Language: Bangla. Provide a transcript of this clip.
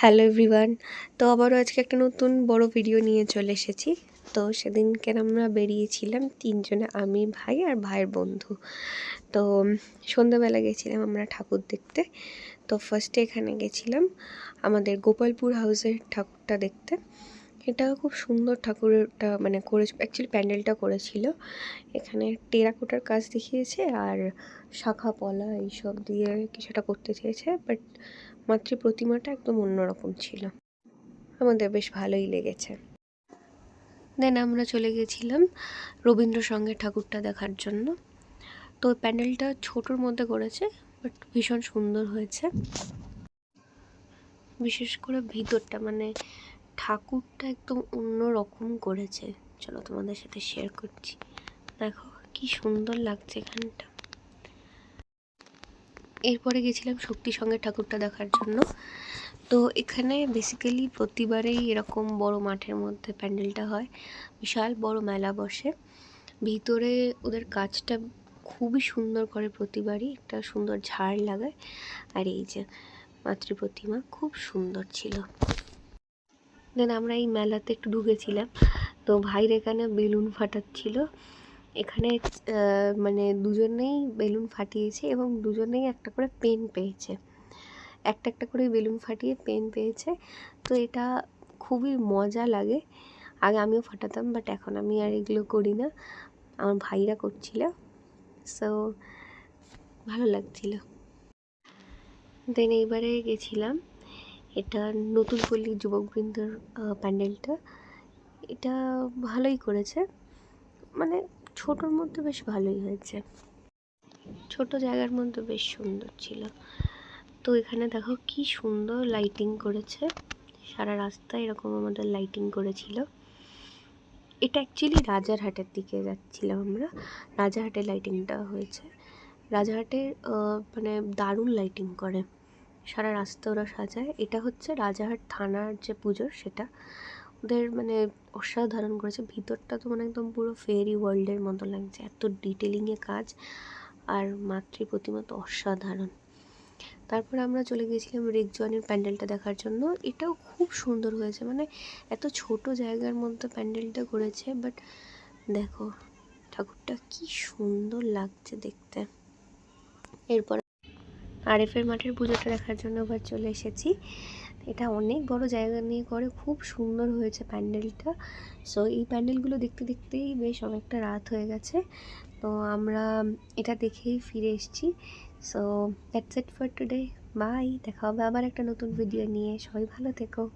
Hello everyone. তো আবারও আজকে একটা নতুন বড় ভিডিও নিয়ে চলে এসেছি। তো সেদিনকে আমরা বেরিয়েছিলাম তিনজনে, আমি, ভাই আর ভাইয়ের বন্ধু। তো সন্ধ্যাবেলা গেছিলাম আমরা ঠাকুর দেখতে। তো ফার্স্টে এখানে গেছিলাম আমাদের গোপালপুর হাউসের ঠাকুরটা দেখতে। এটা খুব সুন্দর ঠাকুরটা মানে করে অ্যাকচুয়ালি প্যান্ডেলটা করেছিল। এখানে টেরাকোটার কাজ দেখিয়েছে আর শাখা পলা এইসব দিয়ে কিছুটা করতে চেয়েছে বাট মাতৃ প্রতিমাটা একদম অন্যরকম ছিল। আমাদের বেশ ভালোই লেগেছে। দেন আমরা চলে গেছিলাম রবীন্দ্রসঙ্গের ঠাকুরটা দেখার জন্য। তো প্যান্ডেলটা ছোটোর মধ্যে করেছে বাট ভীষণ সুন্দর হয়েছে। বিশেষ করে ভিতরটা মানে ঠাকুরটা একদম অন্য রকম করেছে। চলো তোমাদের সাথে শেয়ার করছি। দেখো কি সুন্দর লাগছে এখানটা এরপরে গেছিলাম শক্তি সঙ্গে ঠাকুরটা দেখার জন্য। তো এখানে বেসিক্যালি প্রতিবারেই এরকম বড় মাঠের মধ্যে প্যান্ডেলটা হয়। বিশাল বড় মেলা বসে। ভিতরে ওদের কাজটা খুবই সুন্দর করে প্রতিবারই। একটা সুন্দর ঝাড় লাগায়। আর এই যে মাতৃ প্রতিমা খুব সুন্দর ছিল। দেন আমরা এই মেলাতে একটু ঢুকেছিলাম। তো ভাইয়ের এখানে বেলুন ফাটাচ্ছিল। এখানে মানে দুজনেই বেলুন ফাটিয়েছে এবং দুজনেই একটা করে পেন পেয়েছে। একটা একটা করে বেলুন ফাটিয়ে পেন পেয়েছে। তো এটা খুবই মজা লাগে। আগে আমিও ফাটাতাম বাট এখন আমি আর এগুলো করি না। আমার ভাইরা করছিল। সো ভালো লাগছিল। দেন এইবারে গেছিলাম। এটা নতুন পল্লী যুবকবৃন্দর প্যান্ডেলটা। এটা ভালোই করেছে। মানে ছোটোর মধ্যে বেশ ভালোই হয়েছে। ছোট জায়গার মধ্যে বেশ সুন্দর ছিল। তো এখানে দেখো কি সুন্দর লাইটিং করেছে। সারা রাস্তায় এরকম আমাদের লাইটিং করেছিল। এটা অ্যাকচুয়ালি রাজারহাটের দিকে যাচ্ছিলাম আমরা। রাজারহাটে লাইটিংটা হয়েছে। রাজারহাটে মানে দারুণ লাইটিং করে। সারা রাস্তা ওরা সাজায়। এটা হচ্ছে রাজাহাট থানার যে পুজো, সেটা। ওদের মানে অসাধারণ করেছে। ভিতরটা তো মানে একদম পুরো ফেরি ওয়ার্ল্ডের মতো লাগছে। এত ডিটেলিংয়ে কাজ। আর মাতৃ প্রতিমা তো অসাধারণ। তারপর আমরা চলে গিয়েছিলাম রেকজনের প্যান্ডেলটা দেখার জন্য। এটাও খুব সুন্দর হয়েছে। মানে এত ছোট জায়গার মধ্যে প্যান্ডেলটা করেছে বাট দেখো, ঠাকুরটা কি সুন্দর লাগছে দেখতে। এরপর আরএফের মাঠের পুজোটা দেখার জন্য আবার চলে এসেছি। এটা অনেক বড় জায়গা নিয়ে করে, খুব সুন্দর হয়েছে প্যান্ডেলটা। সো এই প্যান্ডেলগুলো দেখতে দেখতেই বেশ অনেকটা রাত হয়ে গেছে। তো আমরা এটা দেখেই ফিরে এসেছি। So that's it for today bye দেখা হবে আবার একটা নতুন ভিডিও নিয়ে। সবাই ভালো থেকো।